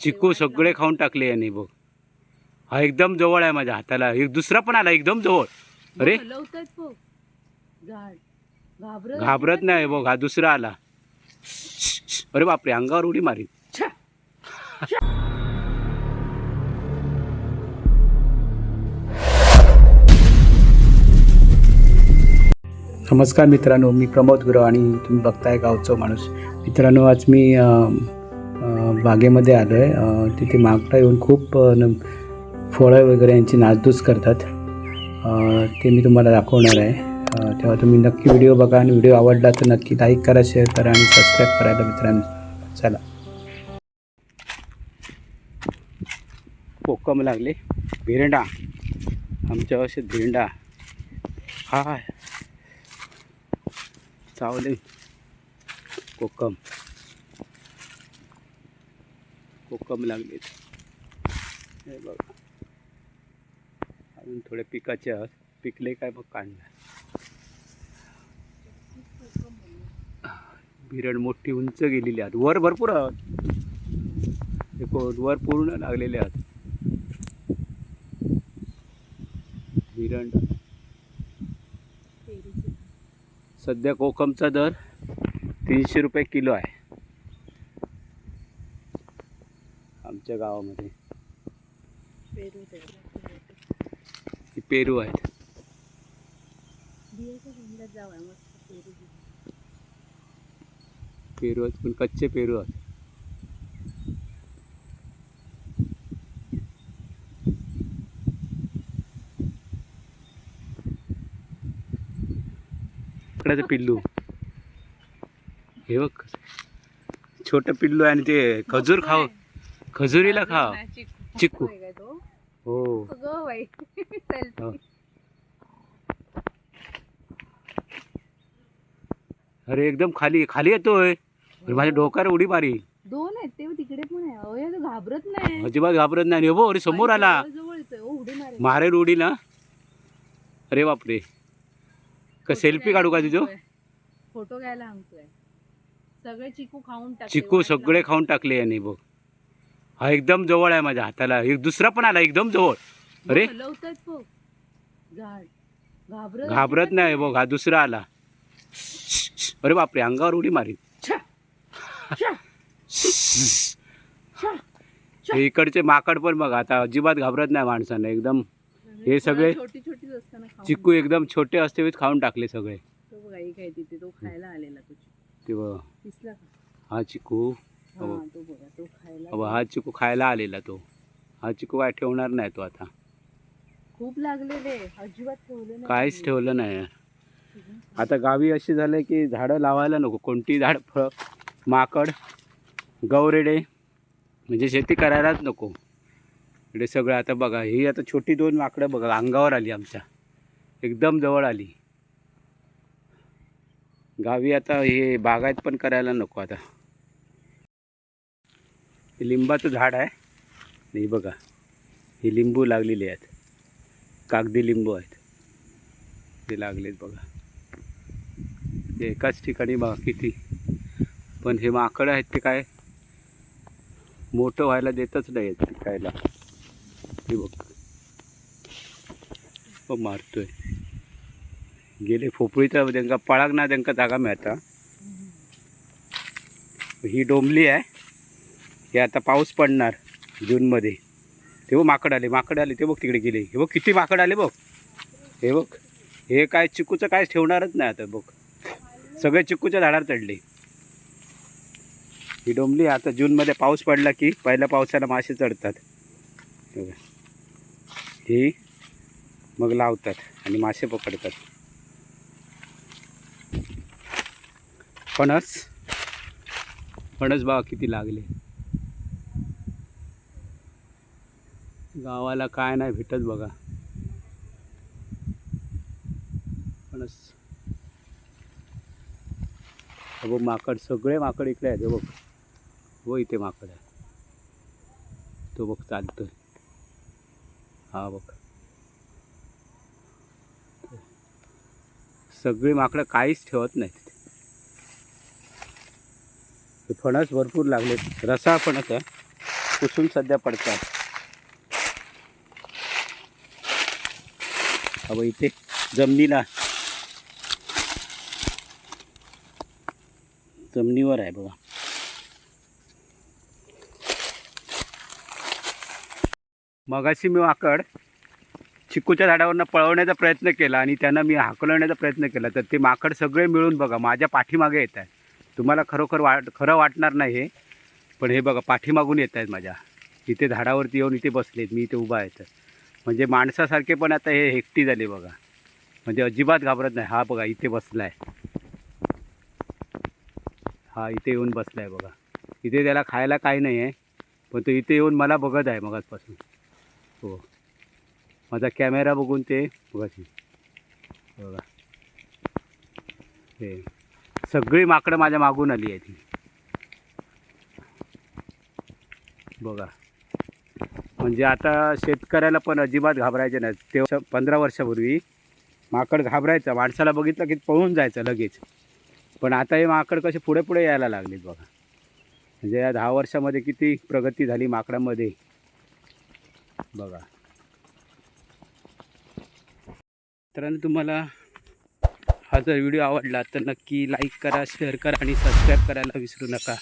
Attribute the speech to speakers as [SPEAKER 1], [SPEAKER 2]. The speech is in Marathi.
[SPEAKER 1] चिकू सगळे खाऊन टाकले याने बघ. हा एकदम जवळ आहे माझ्या हाताला. एक दुसरा पण आला एकदम जवळ. अरे.
[SPEAKER 2] घाबरत
[SPEAKER 1] नाही बघ हा दुसरा आला. अरे बापरे अंगावर उडी मारी नमस्कार मित्रांनो मी प्रमोद गुरव आणि तुम्ही बघताय गावचं माणूस. मित्रांनो आज मी बागेमध्ये आलो आहे तिथे मागटा येऊन खूप न- फळं वगैरे यांची नासधूस करतात. ते मी तुम्हाला दाखवणार आहे. तेव्हा तुम्ही नक्की व्हिडिओ बघा आणि व्हिडिओ आवडला तर नक्की लाईक करा शेअर करा आणि सबस्क्राईब करायला मित्रांनो चला. कोकम लागले. भिरंडा. आमच्या असे भिरंडा. हा चावले. कोकम. कोकम लागलेत हे बघा. अजून थोडे पिकाचे आहेत. पिकले काय बघ काढणार? भिरण मोठी उंच गेलेली आहेत. वर भरपूर आहात. हे वर पूर्ण लागलेले आहेत. भिरण सध्या कोकमचा दर तीनशे रुपये किलो आहे. आमच्या गावामध्ये.
[SPEAKER 2] पेरू.
[SPEAKER 1] ही आहेत
[SPEAKER 2] पेरू
[SPEAKER 1] आहेत पण कच्चे पेरू आहेत. इकडाचं पिल्लू. हे बघ छोटं पिल्लू आहे आणि ते खजूर खाव. खजुरीला खाव
[SPEAKER 2] नाही, चिकू.
[SPEAKER 1] चिकू.
[SPEAKER 2] होय काय तो?
[SPEAKER 1] हो. हो. अरे एकदम खाली खाली येतोय. माझ्या डोक्यावर उडी मारी
[SPEAKER 2] दोन आहेत ते तिकडे पण आहे. हे घाबरत नाही.
[SPEAKER 1] अजिबात घाबरत नाही. हो अरे समोर आला.
[SPEAKER 2] मारेल.
[SPEAKER 1] उडी ना. अरे बापरे. का सेल्फी काढू का तुझं.
[SPEAKER 2] फोटो घ्यायला सांगतोय सगळे चिकू खाऊन
[SPEAKER 1] चिकू सगळे. खाऊन टाकले याने बघ. हा एकदम जवळ आहे माझ्या हाताला. एक दुसरा पण आला एकदम जवळ. अरे.
[SPEAKER 2] झाड. घाबरत
[SPEAKER 1] नाही. बघ हा दुसरा आला. अरे बापरे अंगावर उडी मारी हे इकडचे माकड पण बघ आता अजिबात घाबरत नाही माणसांना एकदम. हे सगळे चिकू एकदम छोटे असते खाऊन टाकले सगळे.
[SPEAKER 2] तो बघा
[SPEAKER 1] हा चिकू
[SPEAKER 2] हा
[SPEAKER 1] हो. हा चिकू खायला आलेला तो. हा चिकू काय ठेवणार नाही तो आता.
[SPEAKER 2] खूप लागलेले. अजिबात ठेवले नाही
[SPEAKER 1] काहीच ठेवलं नाही. आता गावी अशी झालं की झाडं लावायला नको. कोणती झाड फळ माकड गौरेडे म्हणजे शेती करायलाच नको. इकडे सगळं आता बघा ही आता छोटी दोन माकडं बघा अंगावर आली आमच्या. एकदम जवळ आली. गावी आता हे बागायत पण करायला नको आता. हे लिंबाचं झाड आहे. आणि हे बघा. हे लिंबू लागलेले आहेत. कागदी लिंबू आहेत. ते लागलेत बघा. ते एकाच ठिकाणी बघा किती पण हे माकडं आहेत ते काय? मोठं व्हायला देतच नाही आहेत पिकायला हे बघ. मारतोय. गेले फोपळीचा त्यांका पळाक ना त्यांका जागा मिळता. ही डोंबली आहे. हे आता पाऊस पडणार जूनमध्ये. ते बघ माकड आले माकड आले ते बघ तिकडे गेले. हे बघ किती माकड आले बघ. हे बघ हे काय चिकूचं काय ठेवणारच नाही आता बघ. सगळे चिकूच्या झाडावर चढले. ही डोंबली आता जूनमध्ये पाऊस पडला की पहिल्या पावसाला मासे चढतात. ही मग लावतात आणि मासे पकडतात. फणस. फणस बाबा किती लागले. गावाला काय नाही भेटत बघा. फणस बघ माकड सगळे माकड इकडे आहेत बघ. हो इथे माकड आहे तो बघ चालतोय. हा बघ. सगळी माकडं काहीच ठेवत नाहीत फणस भरपूर लागले रसाळ फणस आहे. कुसून सध्या पडतात. अहो इथे जमिनीला. जमिनीवर आहे बघा. मगाशी मी वाकड चिकूच्या झाडावरनं पळवण्याचा प्रयत्न केला आणि त्यांना मी हाकलवण्याचा प्रयत्न केला. तर ते माकड सगळे मिळून बघा माझ्या पाठीमागे येत आहेत. तुम्हाला खरोखर वाट खरं वाटणार नाही हे पण हे बघा पाठीमागून येत आहेत माझ्या. इथे झाडावरती येऊन इथे बसलेत मी इथे उभा आहे तर. म्हणजे माणसासारखे पण आता हे एकटी झाले बघा. म्हणजे अजिबात घाबरत नाही. हा बघा इथे बसला आहे हा इथे येऊन बसला आहे बघा. इथे त्याला खायला काही नाही आहे पण तो इथे येऊन मला बघत आहे मगाचपासून हो. माझा कॅमेरा बघून ते बघाशी. बघा. हे. सगळी माकडं माझ्या मागून आली आहे ती. बघा. म्हणजे आता शेतकऱ्याला पण अजिबात घाबरायचे नाही. ते पंधरा वर्षापूर्वी माकड घाबरायचं. माणसाला बघितलं की पळून जायचं लगेच. पण आता हे माकड कसे पुढे पुढे यायला लागलेत बघा. म्हणजे या दहा वर्षामध्ये किती प्रगती झाली माकडामध्ये. बघा. तर तुम्हाला हा जर व्हिडिओ आवडला तर नक्की लाईक करा शेअर करा आणि सबस्क्राईब करायला विसरू नका.